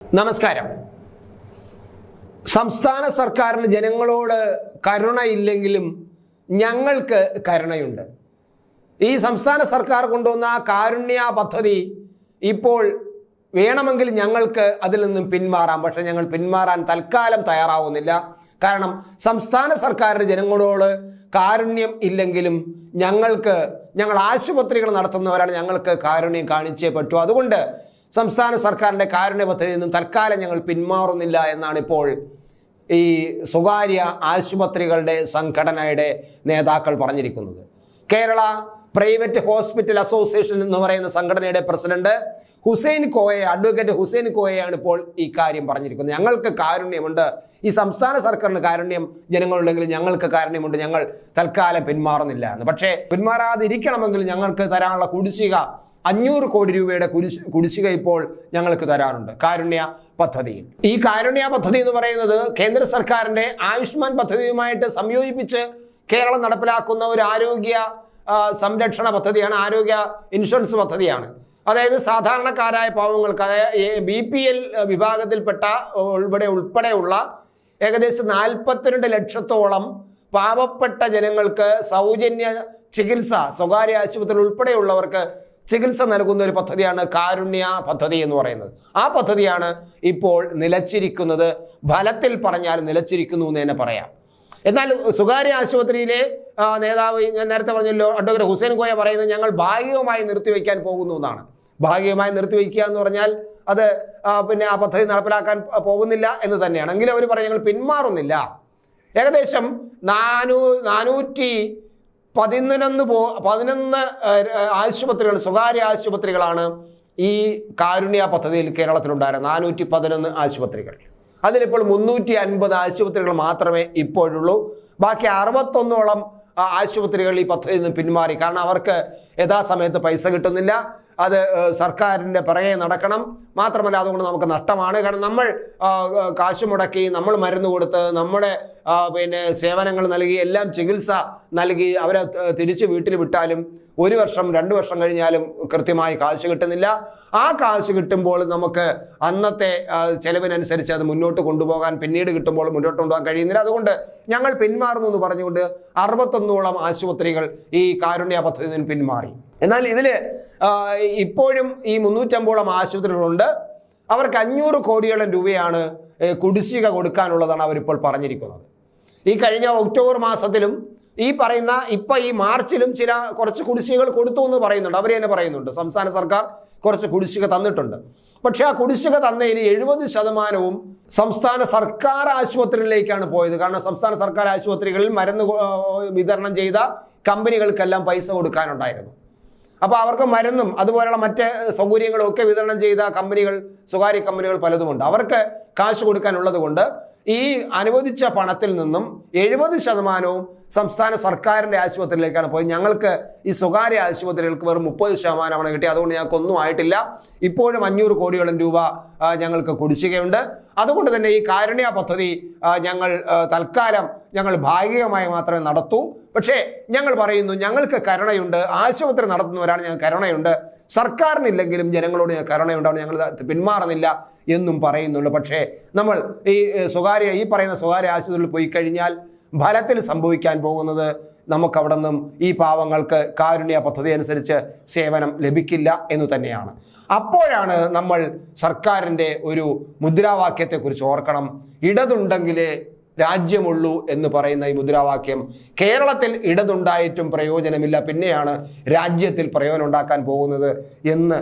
നമസ്കാരം. സംസ്ഥാന സർക്കാരിന് ജനങ്ങളോട് കരുണയില്ലെങ്കിലും ഞങ്ങൾക്ക് കരുണയുണ്ട്. ഈ സംസ്ഥാന സർക്കാർ കൊണ്ടുവന്ന കാരുണ്യ പദ്ധതി ഇപ്പോൾ വേണമെങ്കിൽ ഞങ്ങൾക്ക് അതിൽ നിന്നും പിന്മാറാം. പക്ഷെ ഞങ്ങൾ പിന്മാറാൻ തൽക്കാലം തയ്യാറാവുന്നില്ല. കാരണം സംസ്ഥാന സർക്കാരിന് ജനങ്ങളോട് കാരുണ്യം ഇല്ലെങ്കിലും ഞങ്ങൾക്ക് ഞങ്ങൾ ആശുപത്രികൾ നടത്തുന്നവരാണ് ഞങ്ങൾക്ക് കാരുണ്യം കാണിച്ചേ പറ്റൂ. അതുകൊണ്ട് സംസ്ഥാന സർക്കാരിന്റെ കാരുണ്യ പദ്ധതിയിൽ നിന്നും തൽക്കാലം ഞങ്ങൾ പിന്മാറുന്നില്ല എന്നാണ് ഇപ്പോൾ ഈ സ്വകാര്യ ആശുപത്രികളുടെ സംഘടനയുടെ നേതാക്കൾ പറഞ്ഞിരിക്കുന്നത്. കേരള പ്രൈവറ്റ് ഹോസ്പിറ്റൽ അസോസിയേഷൻ എന്ന് പറയുന്ന സംഘടനയുടെ പ്രസിഡന്റ് ഹുസൈൻ കോയെ അഡ്വക്കേറ്റ് ഹുസൈൻ കോയയാണ് ഇപ്പോൾ ഈ കാര്യം പറഞ്ഞിരിക്കുന്നത്. ഞങ്ങൾക്ക് കാരുണ്യമുണ്ട്. ഈ സംസ്ഥാന സർക്കാരിന് കാരുണ്യം ജനങ്ങളുണ്ടെങ്കിൽ ഞങ്ങൾക്ക് കാരുണ്യമുണ്ട്. ഞങ്ങൾ തൽക്കാലം പിന്മാറുന്നില്ല എന്ന്. പക്ഷേ പിന്മാറാതിരിക്കണമെങ്കിൽ ഞങ്ങൾക്ക് തരാനുള്ള കുടിശ്ശിക അഞ്ഞൂറ് കോടി രൂപയുടെ കുരിശ് കുടിശ്ശിക ഇപ്പോൾ ഞങ്ങൾക്ക് തരാറുണ്ട്. കാരുണ്യ പദ്ധതിയിൽ ഈ കാരുണ്യ പദ്ധതി എന്ന് പറയുന്നത് കേന്ദ്ര സർക്കാരിന്റെ ആയുഷ്മാൻ പദ്ധതിയുമായിട്ട് സംയോജിപ്പിച്ച് കേരളം നടപ്പിലാക്കുന്ന ഒരു ആരോഗ്യ സംരക്ഷണ പദ്ധതിയാണ് ആരോഗ്യ ഇൻഷുറൻസ് പദ്ധതിയാണ്. അതായത് സാധാരണക്കാരായ പാവങ്ങൾക്ക് അതായത് ബി പി എൽ വിഭാഗത്തിൽപ്പെട്ട ഇവിടെ ഉൾപ്പെടെയുള്ള ഏകദേശം നാൽപ്പത്തിരണ്ട് ലക്ഷത്തോളം പാവപ്പെട്ട ജനങ്ങൾക്ക് സൗജന്യ ചികിത്സ സ്വകാര്യ ആശുപത്രി ഉൾപ്പെടെയുള്ളവർക്ക് ചികിത്സ നൽകുന്ന ഒരു പദ്ധതിയാണ് കാരുണ്യ പദ്ധതി എന്ന് പറയുന്നത്. ആ പദ്ധതിയാണ് ഇപ്പോൾ നിലച്ചിരിക്കുന്നത്. ഫലത്തിൽ പറഞ്ഞാൽ നിലച്ചിരിക്കുന്നു എന്ന് തന്നെ പറയാം. എന്നാൽ സ്വകാര്യ ആശുപത്രിയിലെ നേതാവ് ഞാൻ നേരത്തെ പറഞ്ഞല്ലോ അഡ്വക്കേറ്റ് ഹുസൈൻ കോയ പറയുന്നത് ഞങ്ങൾ ഭാഗികമായി നിർത്തിവെക്കാൻ പോകുന്നു എന്നാണ്. ഭാഗികമായി നിർത്തിവെക്കുക എന്ന് പറഞ്ഞാൽ അത് പിന്നെ ആ പദ്ധതി നടപ്പിലാക്കാൻ പോകുന്നില്ല എന്ന് തന്നെയാണ്. എങ്കിലും അവർ പറയും ഞങ്ങൾ പിന്മാറുന്നില്ല. ഏകദേശം നാനൂ നാനൂറ്റി പതിനൊന്ന് പോ പതിനൊന്ന് ആശുപത്രികൾ സ്വകാര്യ ആശുപത്രികളാണ് ഈ കാരുണ്യ പദ്ധതിയിൽ കേരളത്തിലുണ്ടായിരുന്നത്. നാനൂറ്റി പതിനൊന്ന് ആശുപത്രികൾ. അതിലിപ്പോൾ മുന്നൂറ്റി അൻപത് ആശുപത്രികൾ മാത്രമേ ഇപ്പോഴുള്ളൂ. ബാക്കി അറുപത്തൊന്നോളം ആശുപത്രികൾ ഈ പദ്ധതിയിൽ നിന്ന് പിന്മാറി. കാരണം അവർക്ക് യഥാസമയത്ത് പൈസ കിട്ടുന്നില്ല. അത് സർക്കാരിന്റെ പിറകെ നടക്കണം. മാത്രമല്ല അതുകൊണ്ട് നമുക്ക് നഷ്ടമാണ്. കാരണം നമ്മൾ കാശ് മുടക്കി നമ്മൾ മരുന്ന് കൊടുത്ത് നമ്മുടെ പിന്നെ സേവനങ്ങൾ നൽകി എല്ലാം ചികിത്സ നൽകി അവരെ തിരിച്ച് വീട്ടിൽ വിട്ടാലും ഒരു വർഷം രണ്ട് വർഷം കഴിഞ്ഞാലും കൃത്യമായി കാശ് കിട്ടുന്നില്ല. ആ കാശ് കിട്ടുമ്പോൾ നമുക്ക് അന്നത്തെ ചിലവിനനുസരിച്ച് അത് മുന്നോട്ട് കൊണ്ടുപോകാൻ പിന്നീട് കിട്ടുമ്പോൾ മുന്നോട്ട് കൊണ്ടുപോകാൻ കഴിയുന്നില്ല. അതുകൊണ്ട് ഞങ്ങൾ പിന്മാറുന്നു എന്ന് പറഞ്ഞുകൊണ്ട് അറുപത്തൊന്നോളം ആശുപത്രികൾ ഈ കാരുണ്യ പദ്ധതിയിൽ പിന്മാറി. എന്നാൽ ഇതിൽ ഇപ്പോഴും ഈ മുന്നൂറ്റമ്പോളം ആശുപത്രികളുണ്ട്. അവർക്ക് അഞ്ഞൂറ് കോടിയോളം രൂപയാണ് കുടിശ്ശിക കൊടുക്കാനുള്ളതാണ് അവരിപ്പോൾ പറഞ്ഞിരിക്കുന്നത്. ഈ കഴിഞ്ഞ ഒക്ടോബർ മാസത്തിലും ഈ പറയുന്ന ഇപ്പൊ ഈ മാർച്ചിലും ചില കുറച്ച് കുടിശ്ശികകൾ കൊടുത്തു എന്ന് പറയുന്നുണ്ട്. അവർ തന്നെ പറയുന്നുണ്ട്. സംസ്ഥാന സർക്കാർ കുറച്ച് കുടിശ്ശിക തന്നിട്ടുണ്ട്. പക്ഷേ ആ കുടിശ്ശിക തന്നതിൽ എഴുപത് ശതമാനവും സംസ്ഥാന സർക്കാർ ആശുപത്രികളിലേക്കാണ് പോയത്. കാരണം സംസ്ഥാന സർക്കാർ ആശുപത്രികളിൽ മരുന്ന് വിതരണം ചെയ്ത കമ്പനികൾക്കെല്ലാം പൈസ കൊടുക്കാനുണ്ടായിരുന്നു. അപ്പോൾ അവർക്ക് മരുന്നും അതുപോലെയുള്ള മറ്റ് സൗകര്യങ്ങളും ഒക്കെ വിതരണം ചെയ്ത കമ്പനികൾ സ്വകാര്യ കമ്പനികൾ പലതുമുണ്ട്. അവർക്ക് കാശ് കൊടുക്കാനുള്ളത് കൊണ്ട് ഈ അനുവദിച്ച പണത്തിൽ നിന്നും എഴുപത് ശതമാനവും സംസ്ഥാന സർക്കാരിന്റെ ആശുപത്രിയിലേക്കാണ് പോയത്. ഞങ്ങൾക്ക് ഈ സ്വകാര്യ ആശുപത്രികൾക്ക് വെറും മുപ്പത് ശതമാനമാണ് കിട്ടിയത്. അതുകൊണ്ട് ഞങ്ങൾക്കൊന്നും ആയിട്ടില്ല. ഇപ്പോഴും അഞ്ഞൂറ് കോടിയോളം രൂപ ഞങ്ങൾക്ക് കുടിശ്ശികയുണ്ട്. അതുകൊണ്ട് തന്നെ ഈ കാരുണ്യ പദ്ധതി ഞങ്ങൾ തൽക്കാലം ഞങ്ങൾ ഭാഗികമായി മാത്രമേ നടത്തൂ. പക്ഷേ ഞങ്ങൾ പറയുന്നു ഞങ്ങൾക്ക് കരുണയുണ്ട്. ആശുപത്രി നടത്തുന്നവരാണ് ഞങ്ങൾക്ക് കരുണയുണ്ട്. സർക്കാരിനില്ലെങ്കിലും ജനങ്ങളോട് കരുണയുണ്ടാവണം കരുണയുണ്ടാവും ഞങ്ങൾ പിന്മാറുന്നില്ല എന്നും പറയുന്നുള്ളൂ. പക്ഷേ നമ്മൾ ഈ സ്വകാര്യ ഈ പറയുന്ന സ്വകാര്യ ആശുപത്രിയിൽ പോയി കഴിഞ്ഞാൽ ഫലത്തിൽ സംഭവിക്കാൻ പോകുന്നത് നമുക്കവിടെ നിന്നും ഈ പാവങ്ങൾക്ക് കാരുണ്യ പദ്ധതി അനുസരിച്ച് സേവനം ലഭിക്കില്ല എന്ന് തന്നെയാണ്. അപ്പോഴാണ് നമ്മൾ സർക്കാരിന്റെ ഒരു മുദ്രാവാക്യത്തെക്കുറിച്ച് ഓർക്കണം. ഇടതുണ്ടെങ്കിലേ രാജ്യമുള്ളൂ എന്ന് പറയുന്ന ഈ മുദ്രാവാക്യം കേരളത്തിൽ ഇടതുണ്ടായിട്ടും പ്രയോജനമില്ല. പിന്നെയാണ് രാജ്യത്തിൽ പ്രയോജനം ഉണ്ടാക്കാൻ പോകുന്നത് എന്ന്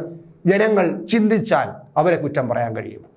ജനങ്ങൾ ചിന്തിച്ചാൽ അവരെ കുറ്റം പറയാൻ കഴിയും.